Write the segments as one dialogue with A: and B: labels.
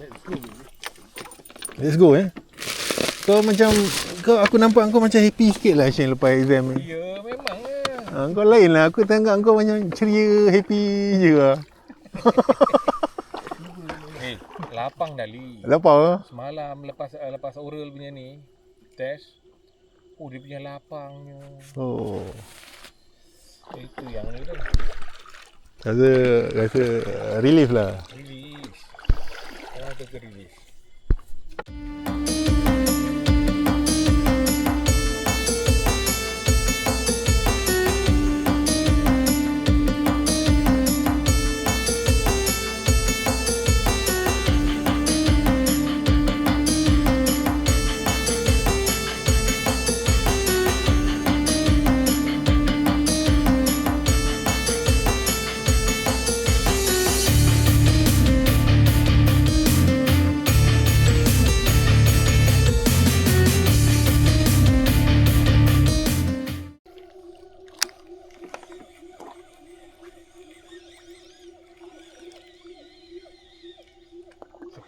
A: Let's go.
B: Let's go eh. Kau macam kau aku nampak kau macam happy sikit lah Shin lepas exam ni.
A: Ya, memang lah.
B: Ha, kau lain lah. Aku tengok kau macam ceria, happy je lah.
A: Eh, lapang dah li.
B: Lapar ke?
A: Semalam lepas uh, lepas oral punya ni test. Oh, dia punya lapangnya.
B: Oh.
A: Itu yang ni dah.
B: Rasa, rasa relief lah.
A: Release. Orang tu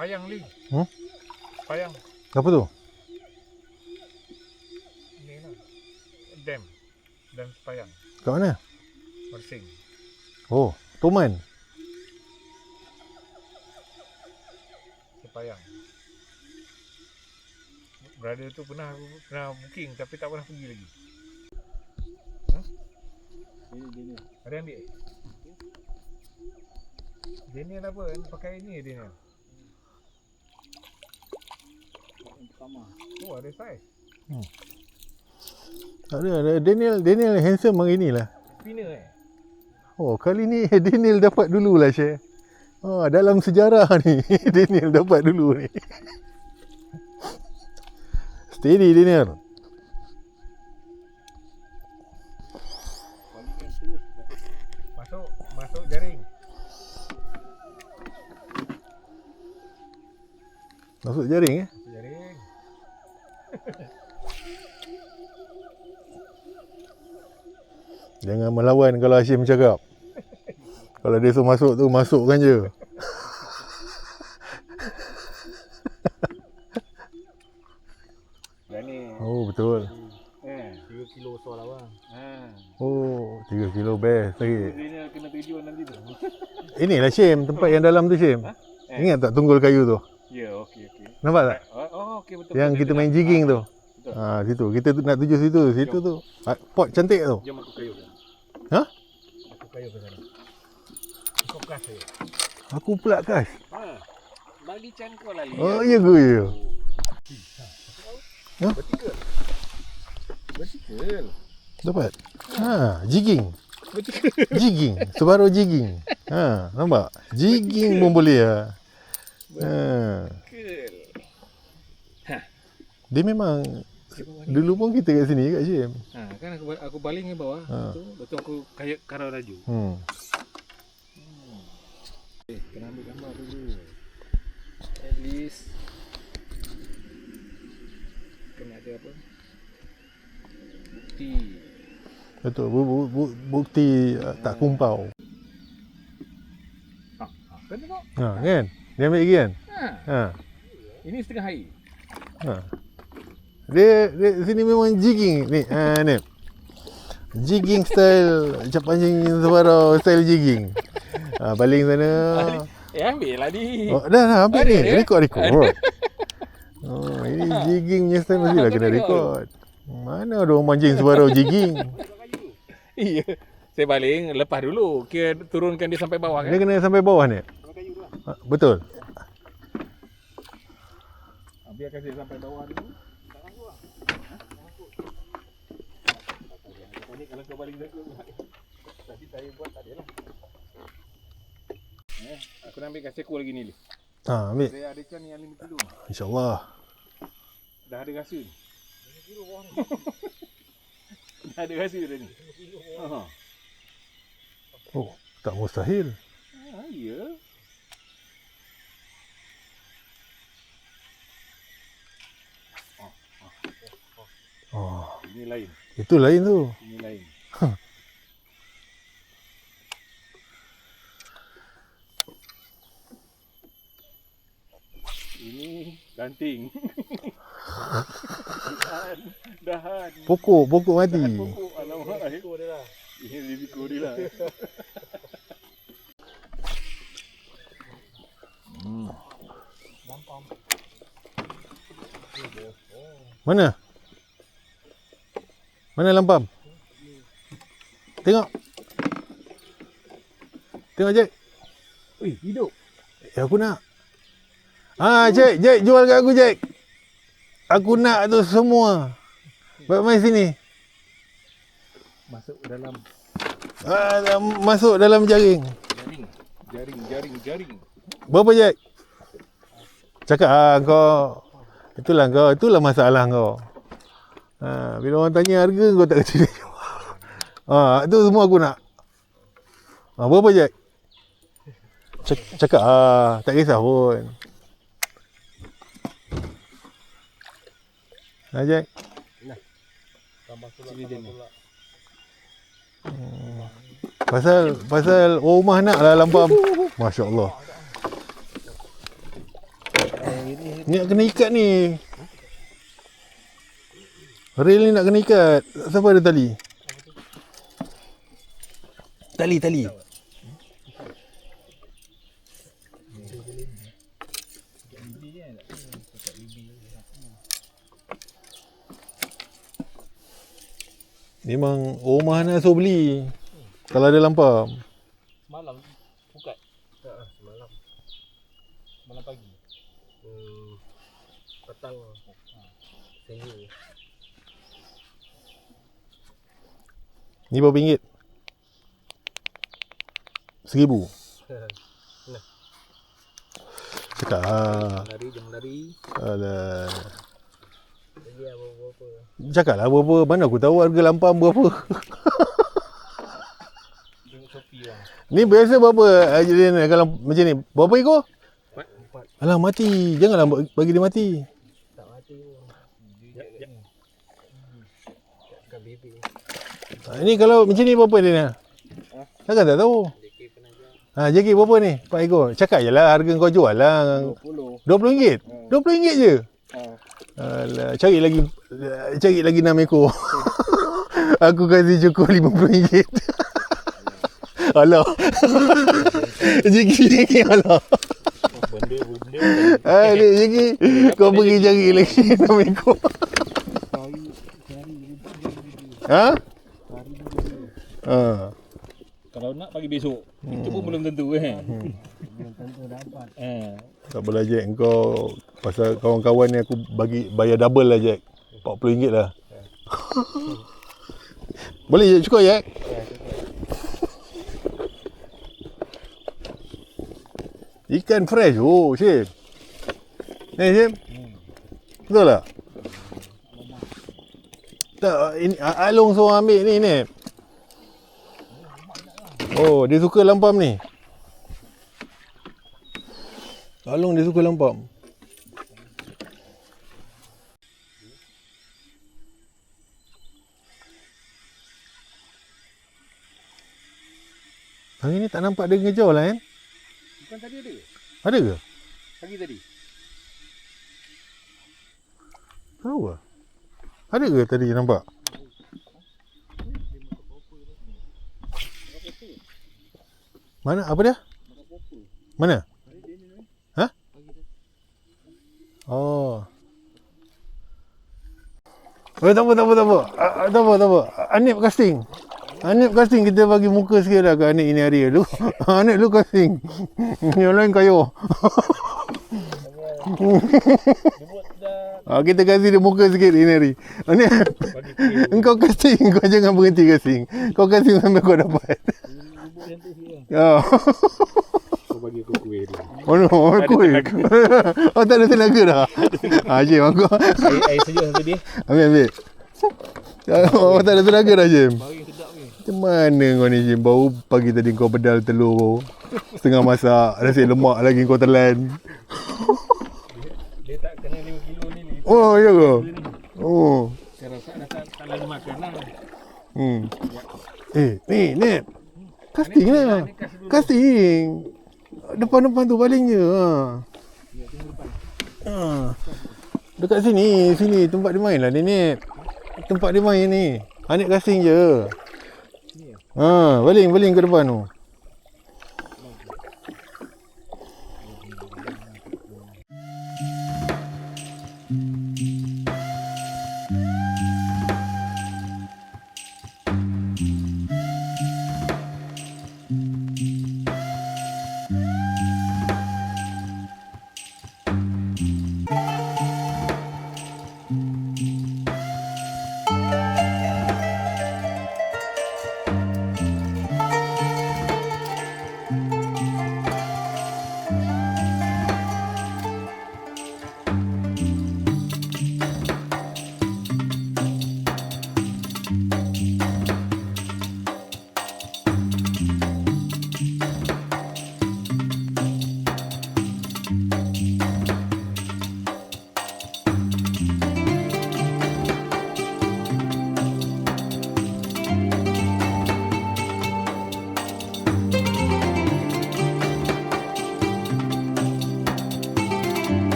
A: Sepayang li.
B: Hmm?
A: Sepayang.
B: Apa tu?
A: Ni lah. Dam. Dam sepayang.
B: Kat mana?
A: Mersing.
B: Oh, Toman.
A: Sepayang. Brother tu pernah pernah booking tapi tak pernah pergi lagi. Ha? Ada yang ambil? Daniel apa? Pakai ni Daniel. Oh ada saiz.
B: Tak ada, ada. Daniel, Daniel handsome hari ni lah.
A: Spinner eh.
B: Oh, kali ni Daniel dapat dulu lah Syekh. Oh, dalam sejarah ni Daniel dapat dulu ni. Steady Daniel.
A: Masuk masuk jaring.
B: Masuk jaring eh. Jangan melawan kalau Hashim cakap. Kalau dia suruh masuk tu, masukkan je.
A: Berani.
B: Oh, betul.
A: Eh.
C: 3 kilo so lah bang.
A: Ha.
B: Oh, 3 kilo best lagi.
A: Daniel kena tujuan nanti tu.
B: Inilah Syim, tempat yang dalam tu Syim.
A: Ha? Eh.
B: Ingat tak tunggul kayu tu?
A: Ya, okey okey.
B: Nampak tak?
A: Oh, oh okey betul.
B: Yang
A: betul.
B: kita main jigging tu.
A: Betul.
B: Ha, situ. Kita nak tuju situ. Situ tu. Ah, Pot cantik tu.
A: Jom aku kayu.
B: Ha?
A: Aku kayu ke sana. Kau kas saya.
B: Aku pula kas.
A: Ha. Bagi can kau lah.
B: Oh, ya ke ya? Ha?
A: Vertical. Vertical.
B: Dapat. Ha, jigging.
A: Vertical.
B: Jigging. Subaru jigging. Ha, nampak? Jigging pun boleh lah. Ha. Dia memang dulu pun kita kat sini kat Syim.
A: Ha, kan aku aku baling ke bawah.
B: Ha.
A: Tu, betul aku kayak karau laju.
B: Hmm.
A: Eh, kena ambil gambar dulu. At least kena ada apa? Bukti.
B: Betul. Bu, bu, bu, bukti uh, tak kumpau.
A: Ha, ha. Kan tengok.
B: Ha, kan? Dia ambil lagi kan?
A: Ha.
B: Ha.
A: Ini setengah hari.
B: Ha. Dia, dia sini memang jigging ni. Ha ni. Jigging style cap pancing Subaru style jigging. Ha, baling sana.
A: Eh ambil lah ni.
B: Oh, dah dah ambil
A: Ada,
B: ni. Rekod rekod. Oh, ini jigging punya style mestilah
A: Kau
B: kena rekod. Mana ada orang pancing Subaru jigging.
A: Iya. Saya baling lepas dulu. Kira turunkan dia sampai bawah
B: Dia
A: kan.
B: kena sampai bawah ni. Ha, betul.
A: Biarkan saya sampai bawah dulu. Tadi kalau kau baling aku Tadi saya buat tak ada lah. Eh, aku nak ambil kasih aku lagi ni.
B: Ha, ambil.
A: Saya ada ikan yang 5 kilo.
B: InsyaAllah.
A: Dah ada rasa ni? 5 kilo bawah ni Dah ada rasa dah ni? Ha,
B: Oh, tak mustahil.
A: ha ya.
B: Oh,
A: Ini lain.
B: Itu lain tu
A: lain. Huh. Ini ranting. dahan, dahan.
B: Pokok, pokok mati.
A: Pokok, alamak. Risiko dia lah. Ini risiko dia lah. Hmm.
B: Mana? Mana lampam? Tengok. Tengok Jack.
A: Ui, hidup.
B: Ya aku nak. Ah, Jack, Jack jual kat aku Jack. Aku nak tu semua. Baik mai sini.
A: Masuk dalam
B: Ah, dah masuk dalam jaring.
A: jaring. Jaring, jaring, jaring.
B: Berapa Jack? Cakap ah kau. Itulah kau, itulah masalah kau. Ha, bila orang tanya harga kau tak dia. Ha, itu semua aku nak. Ha, berapa? Cak, cakap ah, tak kisah pun. Ha Jack.
A: Ni.
B: Pasal pasal rumah nak lah lampam. Masya-Allah. Ni nak kena ikat ni. Rel ni nak kena ikat. Siapa ada tali? Tali, tali. Memang rumah nak suruh beli. Kalau ada lampam.
A: Semalam buka. Ha, semalam. Semalam pagi. Hmm, petang. Ha. Sini.
B: Ni berapa ringgit? Seribu. Cakap ah.
A: Lari jangan lari.
B: Alah. Cakap lah berapa. Mana aku tahu harga lampam berapa.
A: Lah.
B: ni biasa berapa eh, Ajalin kalau macam ni? Berapa ekor?
A: Empat.
B: Alah mati. Janganlah bagi dia mati.
A: Tak mati pun. Ya, ya. Kat bibir.
B: Ha, ni kalau macam ni berapa dia ni? Takkan tak tahu. Ha, JK berapa ni? 4 ekor. Cakap je lah harga kau jual lah.
A: 20.
B: RM20? RM20 je?
A: Ha.
B: Alah, cari lagi cari lagi 6 ekor. Aku kasih cukup RM50. Alah. JK JK alah.
A: Benda benda.
B: Ah, ni JK kau pergi cari lagi 6 ekor. Ha? Ha.
A: Pagi besok. Itu pun belum tentu eh. Belum tentu dapat. Eh.
B: Tak apalah Jack. Kau Pasal kawan-kawan ni aku bagi Bayar double lah Jack. RM40 lah. Boleh Jack? Cukup Jack? Ikan fresh. Oh Syim. Ni Syim. Betul tak? Tak ini, Along seorang ambil. Ni ni Oh dia suka lampam ni Along dia suka lampam. Hari ni tak nampak dia ngejar lah kan?
A: Bukan tadi ada ke?
B: Ada ke?
A: Pagi tadi.
B: Tahu ke? Ada ke tadi nampak? Mana? Apa dia? Mana? Ha? Oh. Oh, tak apa, tak apa, tak apa. Ah, ah, tak apa, tak apa. Anip casting. Anip casting kita bagi muka sikit lah ke Anip ini hari. Lu, Anip lu casting. Yang lain kayu. Ah, kita kasih dia muka sikit ini hari. Anip,
A: kuih.
B: engkau casting. Kau jangan berhenti casting. Kau casting sampai kau dapat. Ya.
A: Kau bagi aku kuih dulu.
B: Oh no, aku. Oh tak ada tenaga dah. Ah, Jim aku.
A: Air, air sejuk satu dia.
B: Ambil ambil. Oh tak ada tenaga dah Jim. Macam mana kau ni Jim? Baru pagi tadi kau bedal telur kau. Setengah masak. Nasi lemak lagi kau telan.
A: Dia tak kena 5 kilo ni.
B: Oh ya ke? Oh.
A: Saya rasa dah tak, tak lagi makan lah.
B: Hmm. Eh, ni, ni. Casting lah. Casting. Depan-depan tu palingnya. Ha. Ha. Dekat sini, sini tempat dia main lah Nenek. Tempat dia main ni. Anik kasing je. Ha, baling, baling ke depan tu.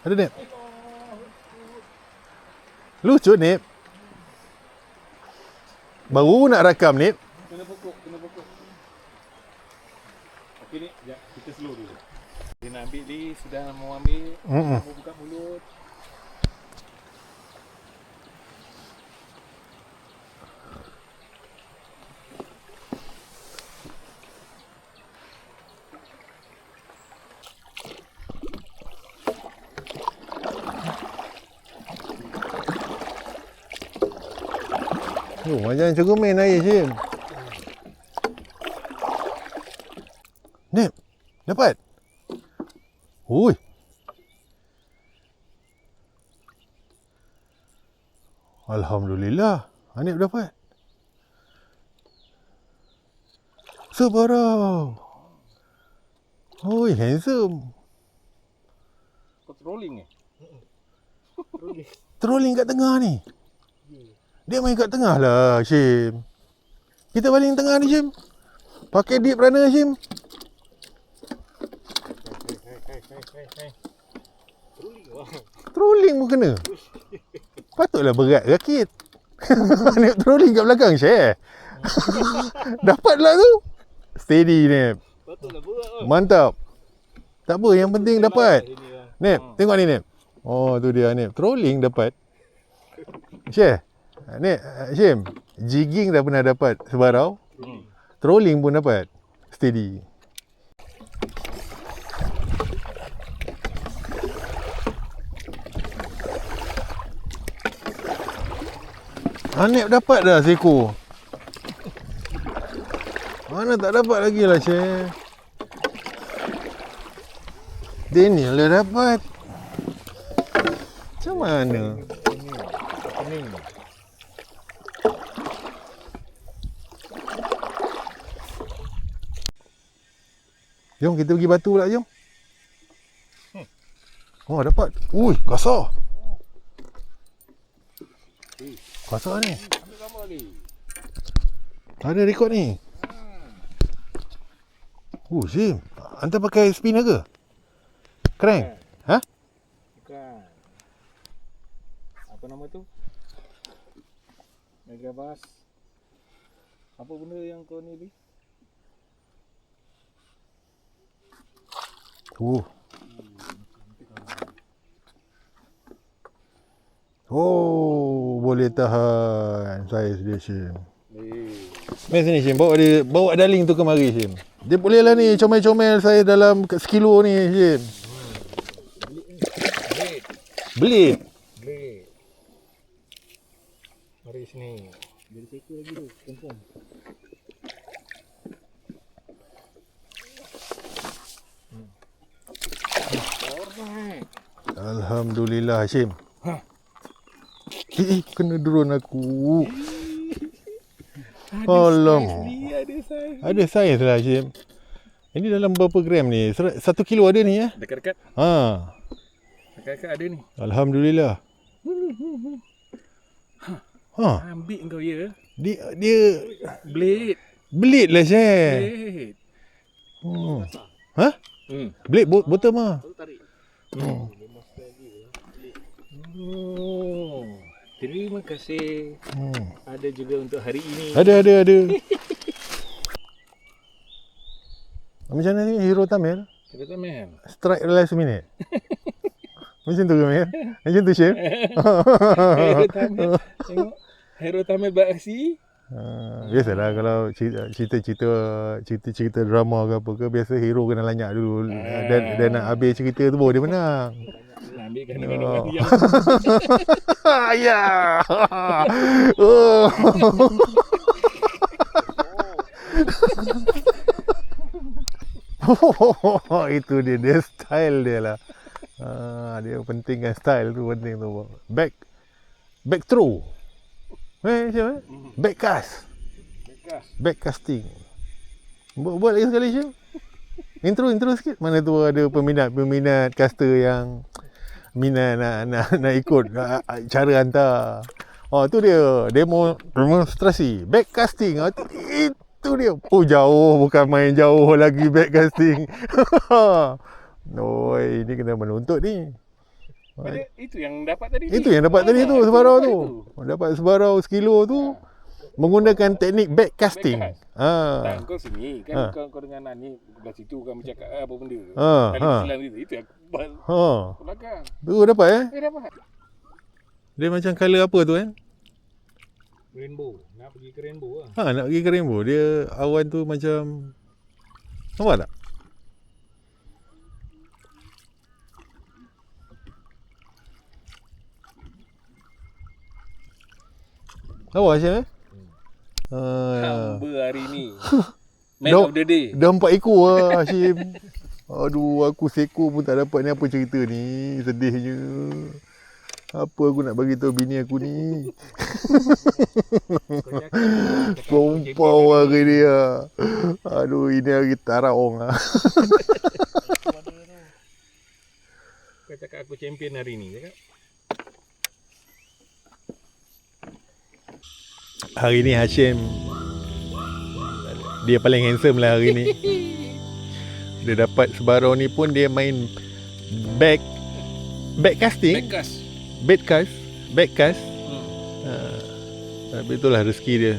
B: Ada Nip? Lucu Nip. Baru nak rakam Nip.
A: Kena pokok, kena pokok. Okey ni. Kita slow dulu. Dia nak ambil ni, sudah mau ambil.
B: Mm-mm.
A: Mau buka mulut.
B: Oh, macam cerumin air Sim. Nip, dapat? Ui. Alhamdulillah. Anip dapat. Sebarau. Oi, handsome.
A: Kau trolling eh?
B: Trolling kat tengah ni. Dia main kat tengah lah, Syim. Kita baling tengah ni, Syim. Pakai deep runner, Syim.
A: Trolling
B: pun kena. Patutlah berat rakit. Nip trolling kat belakang, share. Dapatlah tu. Steady, Nip.
A: Patutlah berat kau.
B: Mantap. Tak apa, yang penting dapat.
A: Lah.
B: Nip, tengok ni, Nip. Oh, tu dia, Nip. Trolling dapat. Share. Nip, Syim. Jigging dah pernah dapat sebarau.
A: Hmm.
B: Trolling pun dapat. Steady. Anip dapat dah seko. Mana tak dapat lagi lah Syekh. Daniel dah dapat. Macam mana?
A: Ini. Pening.
B: Jom kita pergi batu pula jom. Oh dapat. Ui, kasar. Kasar ni.
A: Lagi.
B: Ada rekod ni. Oh, Sim. Anda pakai spinner ke? Crank. Ha?
A: Bukan. Apa nama tu? Megabus. Apa benda yang kau ni, Li?
B: Oh. Oh, boleh tahan saiz dia Sim. Mari sini Sim, bawa dia bawa darling tu kemari Sim. Dia boleh lah ni comel-comel saya dalam sekilo ni.
A: Blade.
B: Blade.
A: Blade. Mari sini. Jadi seko lagi tu, confirm.
B: Alhamdulillah Hashim.
A: Ha.
B: Eh, eh, kena drone aku. Alam.
A: Dia ada saiz.
B: Ada saiz lah Hashim. Ini dalam berapa gram ni? Satu kilo ada ni ya?
A: Dekat-dekat.
B: Ha.
A: Dekat-dekat ada ni.
B: Alhamdulillah. Ha.
A: Ambil kau ya.
B: Dia dia
A: Blade.
B: blade lah Syekh.
A: Blade.
B: Hmm. Ha?
A: Hmm.
B: Blade bo- bottom ah.
A: Oh. Terima kasih.
B: Hmm.
A: Ada juga untuk hari ini.
B: Ada ada ada. Macam mana ni Hero Tamil?
A: Tak man.
B: Strike last minute. Macam tu ke Mir? Macam tu Syekh?
A: Hero Tamil. Tengok. Hero Tamil beraksi.
B: Uh, biasalah kalau cerita- cerita-cerita cerita-cerita drama ke apa ke biasa hero kena lanyak dulu dan dan nak habis cerita tu baru dia menang.
A: Nak ambilkan
B: Oh.
A: dengan orang yang
B: ya. oh. itu dia dia style dia lah. Ah, dia pentingkan style tu penting tu. Back back throw. Eh, macam mana? Back cast.
A: bekas.
B: Back casting. Buat, buat lagi sekali Syam. Intro intro sikit. Mana tu ada peminat-peminat caster yang minat nak nak, nak ikut cara hantar. Oh tu dia demo demonstrasi back casting. Ah, tu, itu dia. Oh jauh bukan main jauh lagi back casting. Oi, ini kena menuntut ni.
A: Itu yang dapat tadi.
B: Itu
A: ni.
B: yang dapat tadi tu sebarau
A: itu.
B: tu. Dapat sebarau sekilo tu menggunakan teknik back casting.
A: Backcast.
B: Ha.
A: Tak, kau sini kan
B: Ha.
A: kau, kau dengan Nani belah situ kau bercakap apa benda.
B: Ha, ha.
A: silang itu, itu yang
B: Ha.
A: belakang.
B: Tu dapat eh?
A: Eh dapat.
B: Dia macam colour apa tu kan?
A: Rainbow. Nak pergi ke rainbow lah.
B: Ha nak pergi ke rainbow. Dia awan tu macam nampak tak? Nampak Syam eh? Ha,
A: Hamba hari ni. Man
B: Dok.
A: of the day.
B: dah empat ekor lah Hashim. Aduh aku seekor pun tak dapat ni apa cerita ni. Sedihnya. Apa aku nak bagi tahu bini aku ni. Kompau hari ni lah. Aduh ini hari taraong lah.
A: Kau cakap aku champion hari ni. Cakap.
B: Hari ni Hashim Dia paling handsome lah hari ni Dia dapat sebarau ni pun dia main back back casting
A: Bekas.
B: backcast backcast
A: Hmm.
B: ha, tapi itulah rezeki dia